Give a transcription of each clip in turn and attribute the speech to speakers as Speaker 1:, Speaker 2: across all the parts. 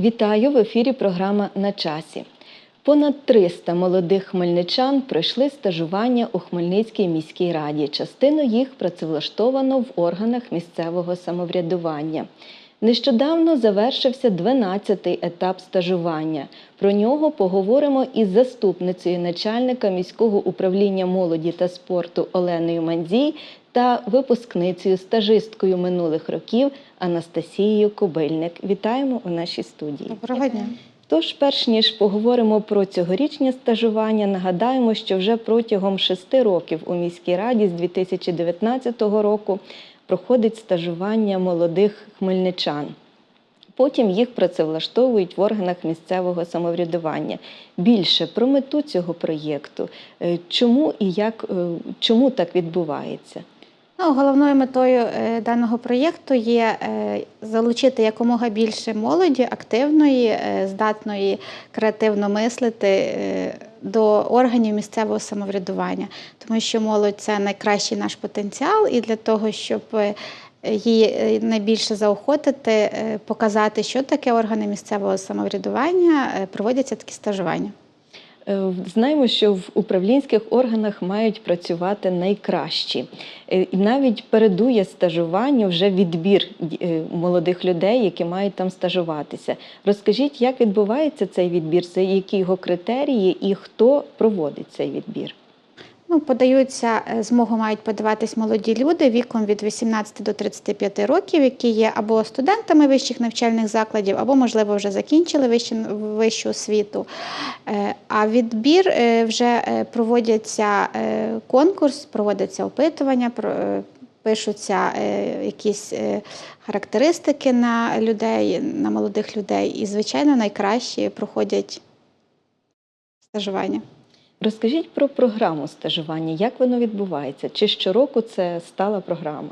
Speaker 1: Вітаю в ефірі програма на часі. Понад 300 молодих хмельничан пройшли стажування у Хмельницькій міській раді. Частину їх працевлаштовано в органах місцевого самоврядування. Нещодавно завершився 12-й етап стажування. Про нього поговоримо із заступницею начальника міського управління молоді та спорту Оленою Мандзій та випускницею стажисткою минулих років Анастасією Кобильник. Вітаємо у нашій студії.
Speaker 2: Доброго дня.
Speaker 1: Тож, перш ніж поговоримо про цьогорічнє стажування, нагадаємо, що вже протягом шести років у міській раді з 2019 року проходить стажування молодих хмельничан. Потім їх працевлаштовують в органах місцевого самоврядування. Більше про мету цього проєкту, е, чому і як е, чому так відбувається.
Speaker 2: Ну, головною метою е, даного проєкту є е, залучити якомога більше молоді, активної, е, здатної креативно мислити до органів місцевого самоврядування, тому що молодь це найкращий наш потенціал, і для того, щоб її найбільше заохотити, показати, що таке органи місцевого самоврядування, проводяться такі стажування.
Speaker 1: Е, Знаємо, що в управлінських органах мають працювати найкращі. Е, І навіть передує стажуванню вже відбір е, молодих людей, які мають там стажуватися. Розкажіть, як відбувається цей відбір, які його критерії і хто проводить цей відбір?
Speaker 2: Ну, подаються, е, змогу мають подаватись молоді люди віком від 18 до 35 років, які є або студентами вищих навчальних закладів, або, можливо, вже закінчили вищу, вищу освіту. Е, А відбір е, вже проводяться конкурс, проводяться опитування, пишуться якісь характеристики на людей, на молодих людей. І, звичайно, найкращі проходять стажування.
Speaker 1: Розкажіть про програму стажування, як воно відбувається? Чи щороку це стала програма?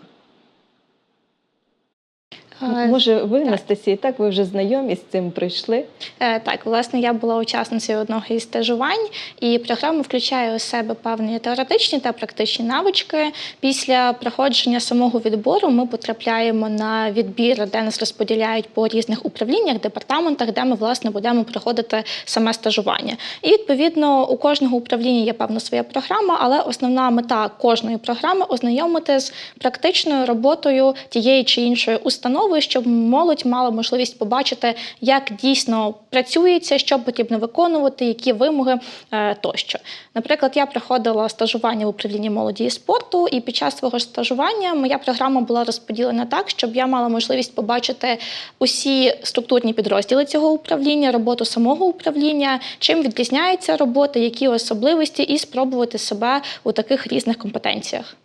Speaker 3: Е,
Speaker 1: Може, ви, Анастасія, так ви вже знайомі з цим прийшли?
Speaker 3: Е, Так, власне, я була учасницею одного із стажувань, і програма включає у себе певні теоретичні та практичні навички. Після проходження самого відбору ми потрапляємо на відбір, де нас розподіляють по різних управліннях, департаментах, де ми власне будемо проходити саме стажування. І відповідно у кожного управління є певна своя програма, але основна мета кожної програми ознайомити з практичною роботою тієї чи іншої установи, щоб молодь мала можливість побачити, як дійсно працюється, що потрібно виконувати, які вимоги е, тощо. Наприклад, я проходила стажування в управлінні молоді і спорту, і під час свого стажування моя програма була розподілена так, щоб я мала можливість побачити усі структурні підрозділи цього управління, роботу самого управління, чим відрізняється робота, які особливості, і спробувати себе у таких різних компетенціях.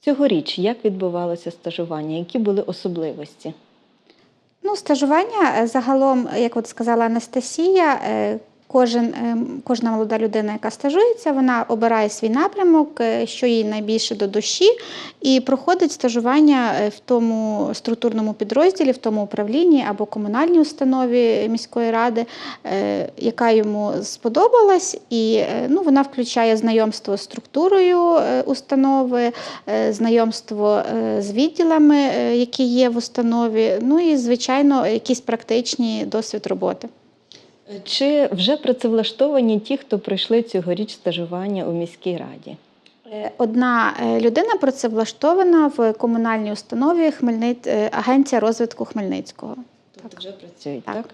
Speaker 1: Цьогоріч як відбувалося стажування? Які були особливості?
Speaker 2: Ну, стажування е, загалом, як от сказала Анастасія, е, кожен, е, кожна молода людина, яка стажується, вона обирає свій напрямок, е, що їй найбільше до душі, і проходить стажування е, в тому структурному підрозділі, в тому управлінні або комунальній установі міської ради, яка йому сподобалась, і ну, вона включає знайомство з структурою установи, знайомство з відділами, які є в установі, ну і, звичайно, якийсь практичний досвід роботи.
Speaker 1: Чи вже працевлаштовані ті, хто пройшли цьогоріч стажування у міській раді?
Speaker 2: Е, Одна е, людина працевлаштована в комунальній установі Хмельни... е, Агенція розвитку Хмельницького.
Speaker 1: Тобто вже працюють,
Speaker 2: Так.
Speaker 1: так?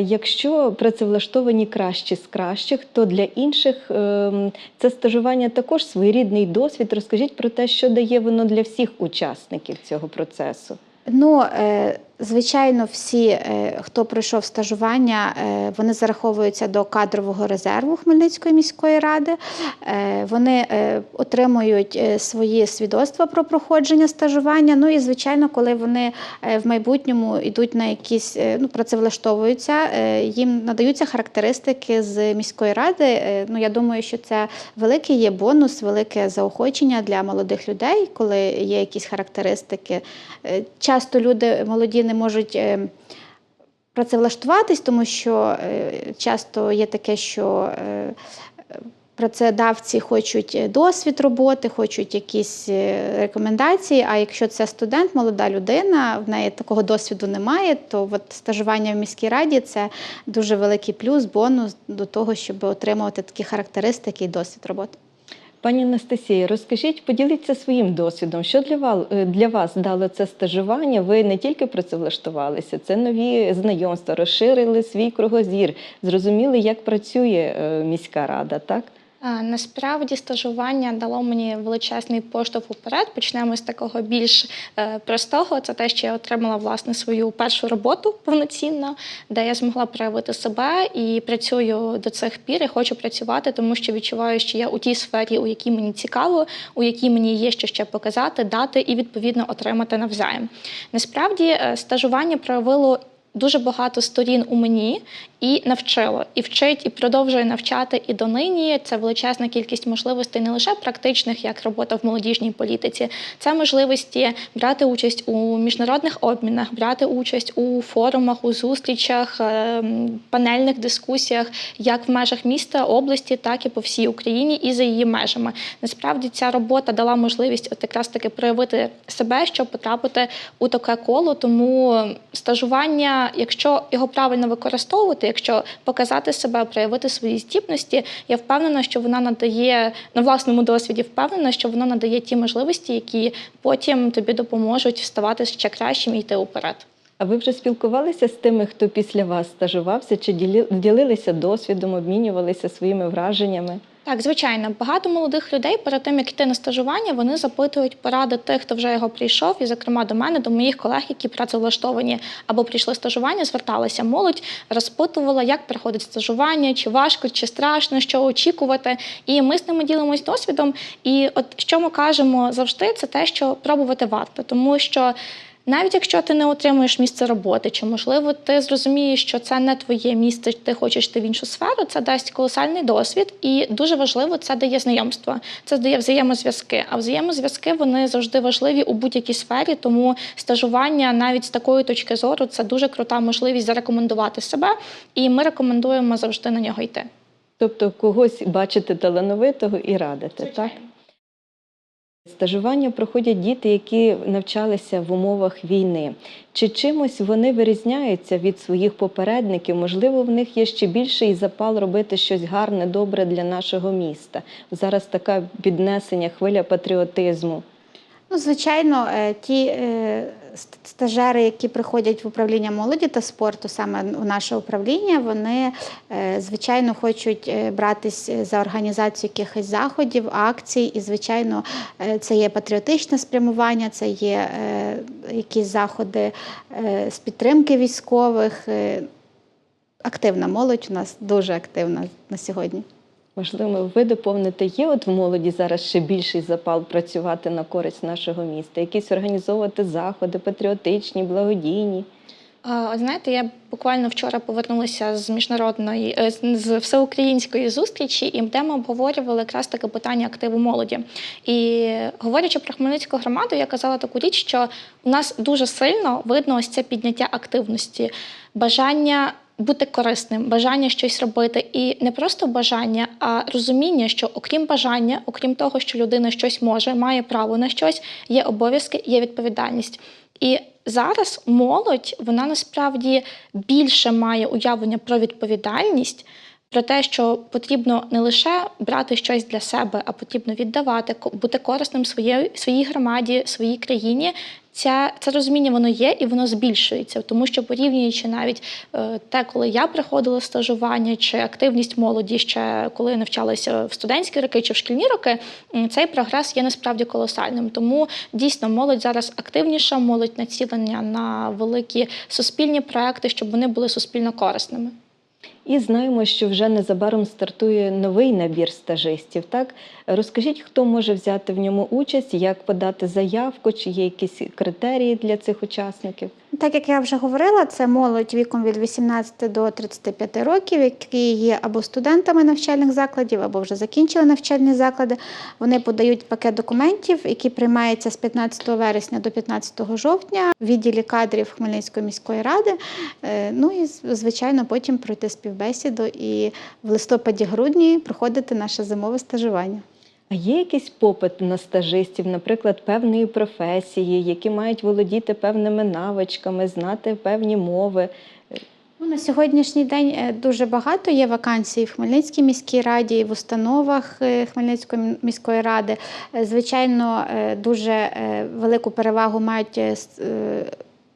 Speaker 1: Якщо працевлаштовані кращі з кращих, то для інших ем, це стажування також своєрідний досвід. Розкажіть про те, що дає воно для всіх учасників цього процесу.
Speaker 2: Ну, звичайно, всі, е, хто пройшов стажування, е, вони зараховуються до кадрового резерву Хмельницької міської ради. Е, Вони отримують свої свідоцтва про проходження стажування. Ну і звичайно, коли вони в майбутньому йдуть на якісь ну, працевлаштовуються, їм надаються характеристики з міської ради. Ну, я думаю, що це великий є бонус, велике заохочення для молодих людей, коли є якісь характеристики. Часто люди молоді не можуть е, працевлаштуватись, тому що е, часто є таке, що е, працедавці хочуть досвід роботи, хочуть якісь рекомендації. А якщо це студент, молода людина, в неї такого досвіду немає, то от стажування в міській раді це дуже великий плюс, бонус до того, щоб отримувати такі характеристики і досвід роботи.
Speaker 1: Пані Анастасія, розкажіть, поділіться своїм досвідом. Що для вас, для вас дало це стажування? Ви не тільки працевлаштувалися, це нові знайомства, розширили свій кругозір, зрозуміли, як працює е, міська рада, так?
Speaker 3: Насправді стажування дало мені величезний поштовх уперед. Почнемо з такого більш е, простого. Це те, що я отримала власне свою першу роботу повноцінно, де я змогла проявити себе і працюю до цих пір. і хочу працювати, тому що відчуваю, що я у тій сфері, у якій мені цікаво, у якій мені є що ще показати, дати і відповідно отримати навзаєм. Насправді е, стажування проявило. Дуже багато сторін у мені і навчило, і вчить, і продовжує навчати і донині. Це величезна кількість можливостей не лише практичних, як робота в молодіжній політиці, це можливості брати участь у міжнародних обмінах, брати участь у форумах, у зустрічах, ем, панельних дискусіях, як в межах міста, області, так і по всій Україні, і за її межами. Насправді ця робота дала можливість от якраз таки проявити себе, щоб потрапити у таке коло. Тому стажування, якщо його правильно використовувати, якщо показати себе, проявити свої здібності, я впевнена, що вона надає на власному досвіді, впевнена, що воно надає ті можливості, які потім тобі допоможуть ставати ще кращим і йти уперед.
Speaker 1: А ви вже спілкувалися з тими, хто після вас стажувався, чи ділилися досвідом, обмінювалися своїми враженнями?
Speaker 3: Так, звичайно, багато молодих людей перед тим, як йти на стажування, вони запитують поради тих, хто вже його прийшов, і, зокрема, до мене, до моїх колег, які працевлаштовані або прийшли стажування, зверталася молодь, розпитувала, як проходить стажування, чи важко, чи страшно, що очікувати. І ми з ними ділимось досвідом. І от що ми кажемо завжди, це те, що пробувати варто, тому що. Навіть якщо ти не отримуєш місце роботи, чи можливо ти зрозумієш, що це не твоє місце, ти хочеш йти в іншу сферу, це дасть колосальний досвід, і дуже важливо це дає знайомство, це дає взаємозв'язки. А взаємозв'язки вони завжди важливі у будь-якій сфері, тому стажування навіть з такої точки зору це дуже крута можливість зарекомендувати себе, і ми рекомендуємо завжди на нього йти.
Speaker 1: Тобто когось бачите талановитого і радите, так? Стажування проходять діти, які навчалися в умовах війни. Чи чимось вони вирізняються від своїх попередників? Можливо, в них є ще більший запал робити щось гарне, добре для нашого міста. Зараз така піднесення, хвиля патріотизму.
Speaker 2: Ну, звичайно, е, ті е, стажери, які приходять в управління молоді та спорту, саме в наше управління, вони е, звичайно хочуть е, братись за організацію якихось заходів, акцій. І, звичайно, е, це є патріотичне спрямування, це є е, якісь заходи е, з підтримки військових. Е, Активна молодь у нас дуже активна на сьогодні.
Speaker 1: Можливо, ви доповните, є от в молоді зараз ще більший запал працювати на користь нашого міста, якісь організовувати заходи, патріотичні, благодійні.
Speaker 3: А, Знаєте, я буквально вчора повернулася з міжнародної е, з всеукраїнської зустрічі, і де ми обговорювали якраз таке питання активу молоді. І говорячи про Хмельницьку громаду, я казала таку річ, що у нас дуже сильно видно ось це підняття активності, бажання. Бути корисним, бажання щось робити, і не просто бажання, а розуміння, що окрім бажання, окрім того, що людина щось може, має право на щось, є обов'язки, є відповідальність. І зараз молодь вона насправді більше має уявлення про відповідальність, про те, що потрібно не лише брати щось для себе, а потрібно віддавати, бути корисним своєї своїй громаді, своїй країні. Ця, це розуміння воно є і воно збільшується, тому що порівнюючи навіть е, те, коли я приходила стажування, чи активність молоді ще коли навчалася в студентські роки чи в шкільні роки, цей прогрес є насправді колосальним. Тому дійсно молодь зараз активніша, молодь націлення на великі суспільні проекти, щоб вони були суспільно корисними.
Speaker 1: І знаємо, що вже незабаром стартує новий набір стажистів. Так розкажіть, хто може взяти в ньому участь, як подати заявку, чи є якісь критерії для цих учасників?
Speaker 2: Так як я вже говорила, це молодь віком від 18 до 35 років, які є або студентами навчальних закладів, або вже закінчили навчальні заклади. Вони подають пакет документів, який приймається з 15 вересня до 15 жовтня в відділі кадрів Хмельницької міської ради. Е, Ну і звичайно, потім пройти співбесіду і в листопаді-грудні проходити наше зимове стажування.
Speaker 1: А є якийсь попит на стажистів, наприклад, певної професії, які мають володіти певними навичками, знати певні мови?
Speaker 2: Ну, на сьогоднішній день е, дуже багато є вакансій в Хмельницькій міській раді, і в установах е, Хмельницької міської ради. Е, Звичайно, дуже велику перевагу мають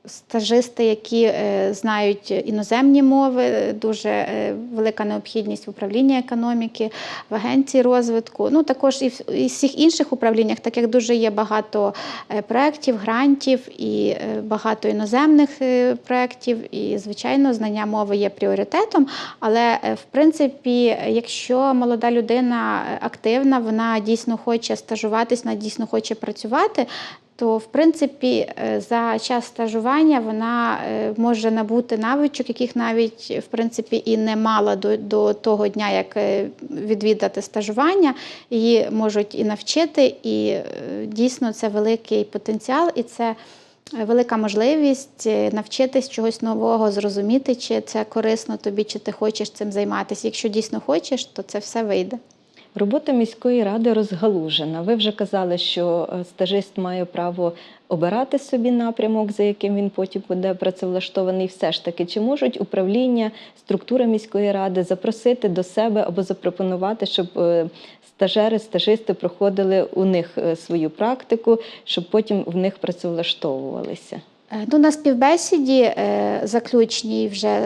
Speaker 2: стажисти, які е, знають іноземні мови. Дуже е, велика необхідність в управлінні економіки, в агенції розвитку. Ну також і в всіх інших управліннях, так як дуже є багато е, проєктів, грантів і багато іноземних проєктів. І, звичайно, знання мови є пріоритетом. Але в принципі, якщо молода людина активна, вона дійсно хоче стажуватись, вона дійсно хоче працювати. То, в принципі, е, за час стажування вона е, може набути навичок, яких навіть в принципі і не мала до, до того дня, як е, відвідати стажування. Її можуть і навчити, і дійсно це великий потенціал, і це велика можливість навчитись чогось нового, зрозуміти, чи це корисно тобі, чи ти хочеш цим займатися. Якщо дійсно хочеш, то це все вийде.
Speaker 1: Робота міської ради розгалужена. Ви вже казали, що е, стажист має право обирати собі напрямок, за яким він потім буде працевлаштований. Все ж таки, чи можуть управління, структура міської ради запросити до себе або запропонувати, щоб е, стажери, стажисти проходили у них е, свою практику, щоб потім в них працевлаштовувалися?
Speaker 2: Ну, на співбесіді заключній вже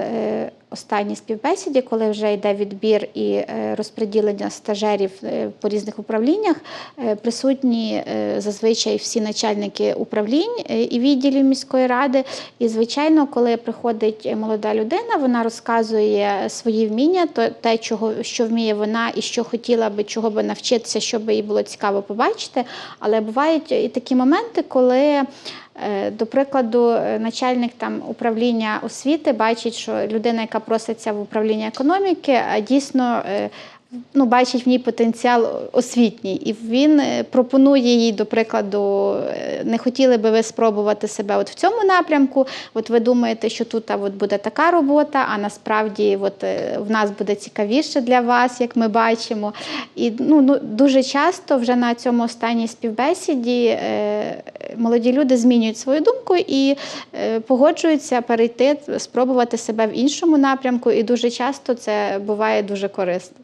Speaker 2: останній співбесіді, коли вже йде відбір і е, розподілення стажерів е, по різних управліннях, е, присутні зазвичай всі начальники управлінь і відділів міської ради. І, звичайно, коли приходить молода людина, вона розказує свої вміння, то те, чого що вміє вона і що хотіла би, чого би навчитися, щоб їй було цікаво побачити. Але бувають і такі моменти, коли. Е, До прикладу, е, начальник там управління освіти бачить, що людина, яка проситься в управління економіки, дійсно е, ну, бачить в ній потенціал освітній, і він е, пропонує їй, до прикладу, е, не хотіли би ви спробувати себе от в цьому напрямку. От ви думаєте, що тут от буде така робота, а насправді от, е, в нас буде цікавіше для вас, як ми бачимо. І ну, ну, дуже часто вже на цьому останній співбесіді е, молоді люди змінюють свою думку і е, погоджуються перейти, спробувати себе в іншому напрямку. І дуже часто це буває дуже корисно.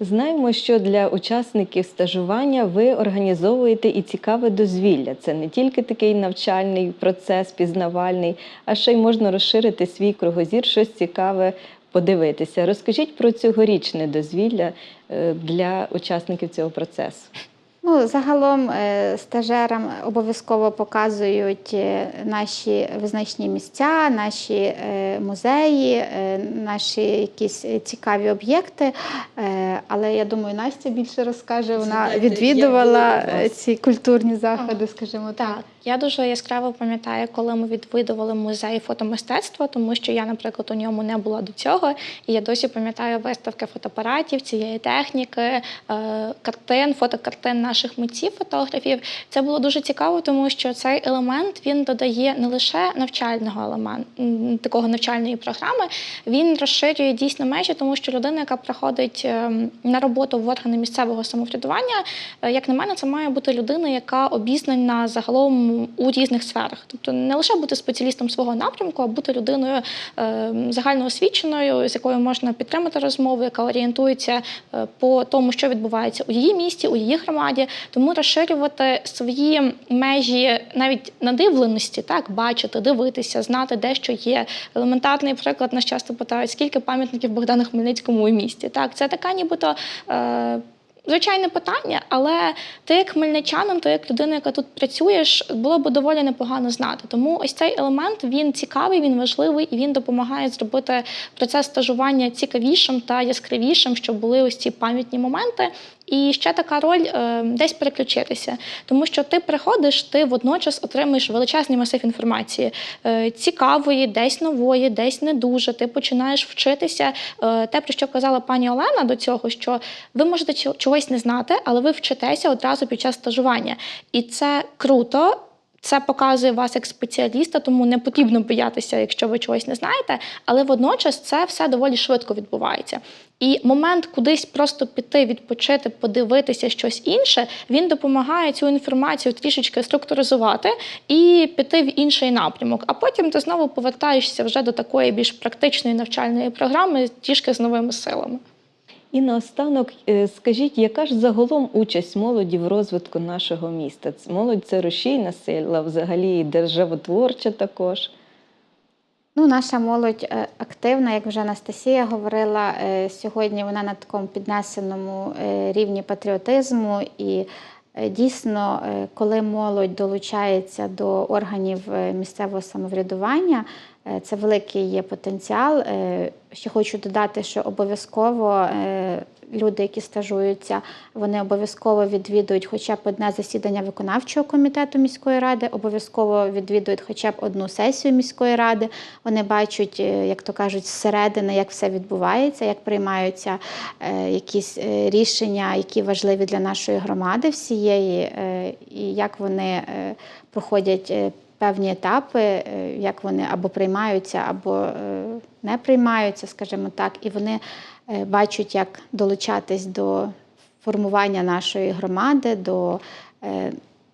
Speaker 1: Знаємо, що для учасників стажування ви організовуєте і цікаве дозвілля. Це не тільки такий навчальний процес, пізнавальний, а ще й можна розширити свій кругозір, щось цікаве подивитися. Розкажіть про цьогорічне дозвілля е, для учасників цього процесу.
Speaker 2: Ну, загалом е, стажерам обов'язково показують е, наші визначні місця, наші е, музеї, наші якісь цікаві об'єкти. Але я думаю, Настя більше розкаже. Вона відвідувала ці культурні заходи, скажімо так.
Speaker 3: Я дуже яскраво пам'ятаю, коли ми відвідували музей фотомистецтва, тому що я, наприклад, у ньому не була до цього. І я досі пам'ятаю виставки фотоапаратів, цієї техніки, е, картин, фотокартин наших митців, фотографів. Це було дуже цікаво, тому що цей елемент він додає не лише навчального елементу, такого навчальної програми, він розширює дійсно межі, тому що людина, яка приходить ем, на роботу в органи місцевого самоврядування, е, як на мене, це має бути людина, яка обізнана загалом у різних сферах. Тобто не лише бути спеціалістом свого напрямку, а бути людиною е, загальноосвіченою, з якою можна підтримати розмову, яка орієнтується е, по тому, що відбувається у її місті, у її громаді. Тому розширювати свої межі навіть надивленості, так бачити, дивитися, знати, де що є. Елементарний приклад нас часто питають, скільки пам'ятників Богдану Хмельницькому у місті. Так, це така, нібито. Звичайне питання, але ти як хмельничанин, ти як людина, яка тут працюєш, було б доволі непогано знати. Тому ось цей елемент він цікавий, він важливий і він допомагає зробити процес стажування цікавішим та яскравішим, щоб були ось ці пам'ятні моменти. І ще така роль е, десь переключитися, тому що ти приходиш, ти водночас отримуєш величезний масив інформації, е, цікавої, десь нової, десь не дуже. Ти починаєш вчитися. Е, те, про що казала пані Олена до цього, що ви можете чо- чогось не знати, але ви вчитеся одразу під час стажування. І це круто. Це показує вас як спеціаліста, тому не потрібно боятися, якщо ви чогось не знаєте, але водночас це все доволі швидко відбувається. І момент кудись просто піти, відпочити, подивитися щось інше, він допомагає цю інформацію трішечки структуризувати і піти в інший напрямок. А потім ти знову повертаєшся вже до такої більш практичної навчальної програми, тішки з новими силами.
Speaker 1: І наостанок, е, скажіть, яка ж загалом участь молоді в розвитку нашого міста? Молодь це рушійна сила, взагалі державотворча також.
Speaker 2: Ну, наша молодь е, активна, як вже Анастасія говорила, е, сьогодні вона на такому піднесеному рівні патріотизму. І дійсно, коли молодь долучається до органів місцевого самоврядування, це великий є потенціал. Е, Ще хочу додати, що обов'язково е, люди, які стажуються, вони обов'язково відвідують хоча б одне засідання виконавчого комітету міської ради, обов'язково відвідують хоча б одну сесію міської ради. Вони бачать, е, як то кажуть, зсередини, як все відбувається, як приймаються е, якісь е, рішення, які важливі для нашої громади всієї, е, і як вони е, проходять. Певні етапи, е, як вони або приймаються, або е, не приймаються, скажімо так, і вони е, бачать, як долучатись до формування нашої громади, до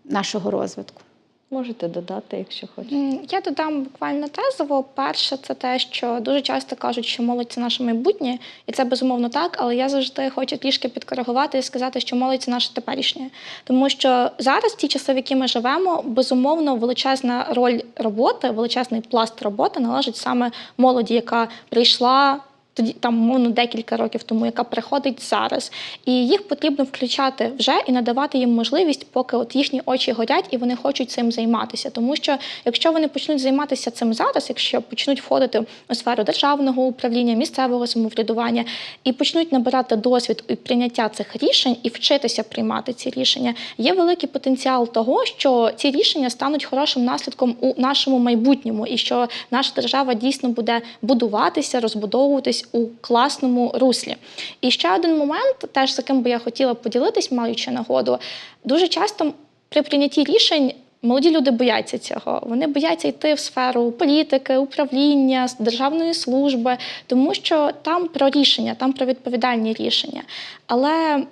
Speaker 2: нашого розвитку.
Speaker 1: Можете додати, якщо хочете.
Speaker 3: Я додам буквально тезово. Перше, це те, що дуже часто кажуть, що молодь це наше майбутнє, і це безумовно так. Але я завжди хочу трішки підкоригувати і сказати, що молодь це наше теперішнє. Тому що зараз, ті часи, в які ми живемо, безумовно, величезна роль роботи, величезний пласт роботи належить саме молоді, яка прийшла. Тоді там мовно декілька років тому, яка приходить зараз, і їх потрібно включати вже і надавати їм можливість, поки от їхні очі горять і вони хочуть цим займатися. Тому що якщо вони почнуть займатися цим зараз, якщо почнуть входити у сферу державного управління, місцевого самоврядування і почнуть набирати досвід і прийняття цих рішень і вчитися приймати ці рішення, є великий потенціал того, що ці рішення стануть хорошим наслідком у нашому майбутньому, і що наша держава дійсно буде будуватися, розбудовуватись у класному руслі. І ще один момент, теж з яким би я хотіла поділитись, маючи нагоду, дуже часто при прийнятті рішень. Молоді люди бояться цього. Вони бояться йти в сферу політики, управління, державної служби, тому що там про рішення, там про відповідальні рішення. Але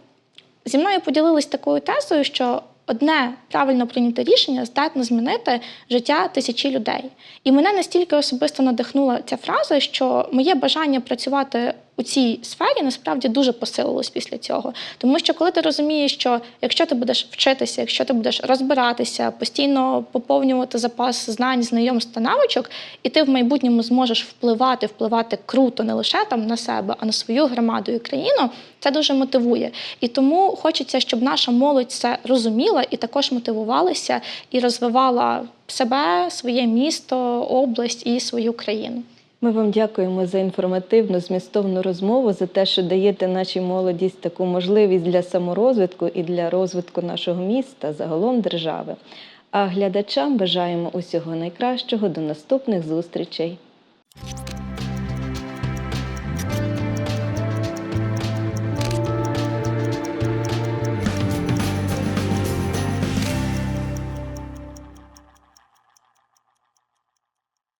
Speaker 3: зі мною поділились такою тезою, що одне правильно прийняте рішення здатне змінити життя тисячі людей. І мене настільки особисто надихнула ця фраза, що моє бажання працювати у цій сфері насправді дуже посилилось після цього. Тому що коли ти розумієш, що якщо ти будеш вчитися, якщо ти будеш розбиратися, постійно поповнювати запас знань, знайомств та навичок, і ти в майбутньому зможеш впливати, впливати круто не лише там на себе, а на свою громаду і країну, це дуже мотивує. І тому хочеться, щоб наша молодь це розуміла і також мотивувалася і розвивала себе, своє місто, область і свою країну.
Speaker 1: Ми вам дякуємо за інформативну, змістовну розмову, за те, що даєте нашій молодість таку можливість для саморозвитку і для розвитку нашого міста, загалом держави. А глядачам бажаємо усього найкращого. До наступних зустрічей.